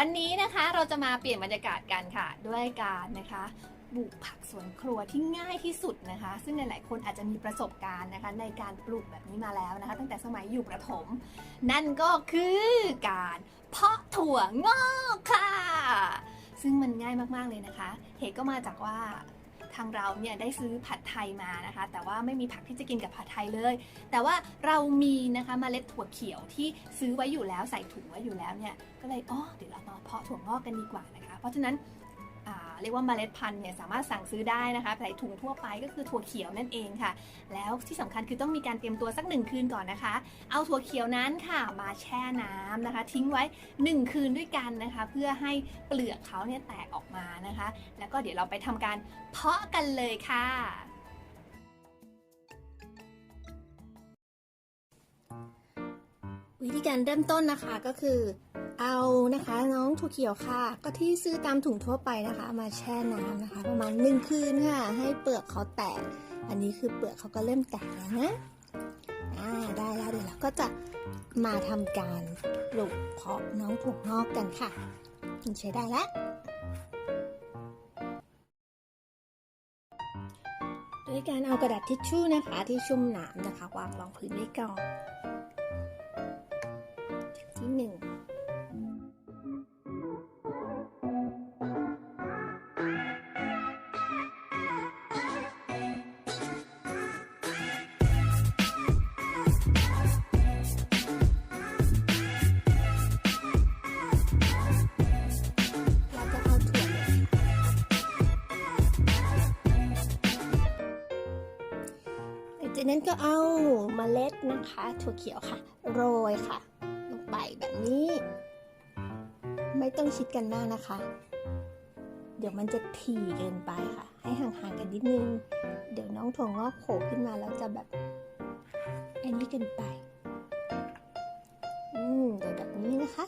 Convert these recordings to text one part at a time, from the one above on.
วันนี้นะคะเราจะมาเปลี่ยนบรรยากาศกันค่ะด้วยการนะคะปลูกผักสวนครัวที่ง่ายที่สุดนะคะ ซึ่งหลาย ๆ คนอาจจะมีประสบการณ์นะคะในการปลูกแบบนี้มาแล้วนะคะ ตั้งแต่สมัยอยู่ประถม นั่นก็คือการเพาะถั่วงอกค่ะ ซึ่งมันง่ายมาก ๆ เลยนะคะ เหตุก็มาจากว่า ทางเราเนี่ยได้ซื้อผัดไทยมานะคะ แต่ว่าไม่มีผักที่จะกินกับผัดไทยเลย แต่ว่าเรามีนะคะเมล็ดถั่วเขียวที่ซื้อไว้อยู่แล้วใส่ถุงไว้อยู่แล้วเนี่ยก็เลยอ๋อเดี๋ยวเรามาเพาะถั่วงอกกันดีกว่านะคะ เพราะฉะนั้น เรียกว่าเมล็ดพันธุ์เนี่ยสามารถสั่งซื้อได้นะคะใส่ถุงทั่วไปก็คือถั่วเขียวนั่นเองค่ะ แล้วที่สำคัญคือต้องมีการเตรียมตัวสักหนึ่งคืนก่อนนะคะ เอาถั่วเขียวนั้นค่ะมาแช่น้ำนะคะ ทิ้งไว้ 1 คืนด้วยกันนะคะ เพื่อให้เปลือกเขาเนี่ยแตกออกมานะคะ แล้วก็เดี๋ยวเราไปทำการเพาะกันเลยค่ะวิธีการเริ่มต้นนะคะก็คือ เอานะคะ น้องถั่วเขียวค่ะ ก็ที่ซื้อตามถุงทั่วไปนะคะ มาแช่น้ำนะคะ ประมาณหนึ่งคืนค่ะ ให้เปลือกเขาแตก อันนี้คือเปลือกเขาก็เริ่มแตกแล้วนะอ่าได้แล้วเดี๋ยวเราก็จะมาทำการปลูกเพาะน้องถั่วงอกกันค่ะใช้ได้แล้วโดยการเอากระดาษทิชชู่นะคะที่ชุ่มน้ำนะคะ วางรองพื้นไว้ก่อน นั้นก็เอาเมล็ดนะคะถั่วเขียวค่ะ โรยค่ะ ลงไปแบบนี้ ไม่ต้องชิดกันมากนะคะ เดี๋ยวมันจะถี่เกินไปค่ะ ให้ห่างๆกันนิดนึง เดี๋ยวน้องถั่วงอกโผล่ขึ้นมาแล้วจะแบบอันนี้เกินไป อืมเดี๋ยวแบบนี้นะคะ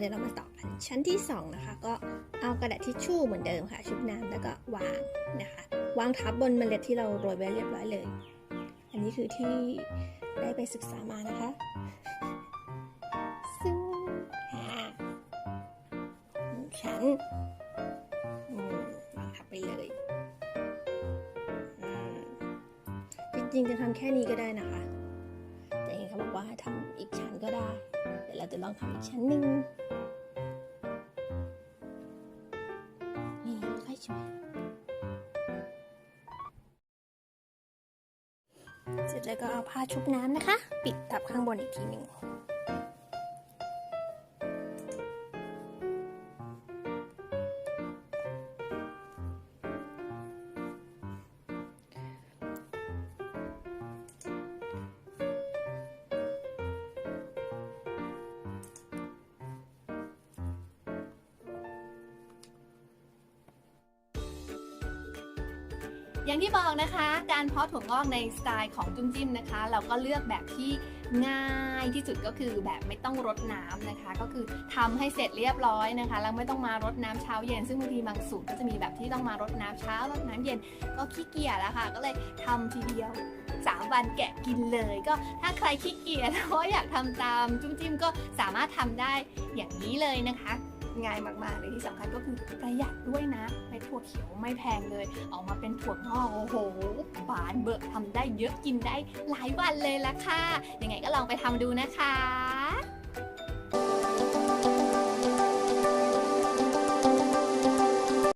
เดี๋ยวเรามาต่อกันชั้นที่สองนะคะ ก็เอากระดาษทิชชู่เหมือนเดิมค่ะ ชุบน้ำแล้วก็วางนะคะ วางทับบนเมล็ดที่เราโรยไว้เรียบร้อยเลย อันนี้คือที่ได้ไปศึกษามานะคะซึ่งอ่าชั้นวางทับไปเลยจริงๆจะทำแค่นี้ก็ได้นะคะ แต่เห็นเขาบอกว่าทำอีกชั้นก็ได้ เดี๋ยวเราจะลองทำอีกชั้นหนึ่ง ช่วยเสร็จแล้วก็เอาผ้าชุบน้ำนะคะ ปิดทับข้างบนอีกทีหนึ่ง อย่างที่บอกนะคะ การเพาะถั่วงอกในสไตล์ของจุ้มจิ้มนะคะ เราก็เลือกแบบที่ง่ายที่สุดก็คือแบบไม่ต้องรดน้ำนะคะ ก็คือทำให้เสร็จเรียบร้อยนะคะแล้วไม่ต้องมารดน้ำเช้าเย็น ซึ่งบางทีบางสูตรก็จะมีแบบที่ต้องมารดน้ำเช้ารดน้ำเย็นก็ขี้เกียจแล้วค่ะ ก็เลยทำทีเดียว3วันแกะกินเลย ก็ถ้าใครขี้เกียจเพราะอยากทำตามจุ้มจิ้มก็สามารถทำได้อย่างนี้เลยนะคะ ง่ายมากๆเลยที่สำคัญก็คือประหยัดด้วยนะในถั่วเขียวไม่แพงเลยออกมาเป็นถั่วงอกโอ้โหบานเบิกทำได้เยอะกินได้หลายวันเลยละค่ะยังไงก็ลองไปทำดูนะคะ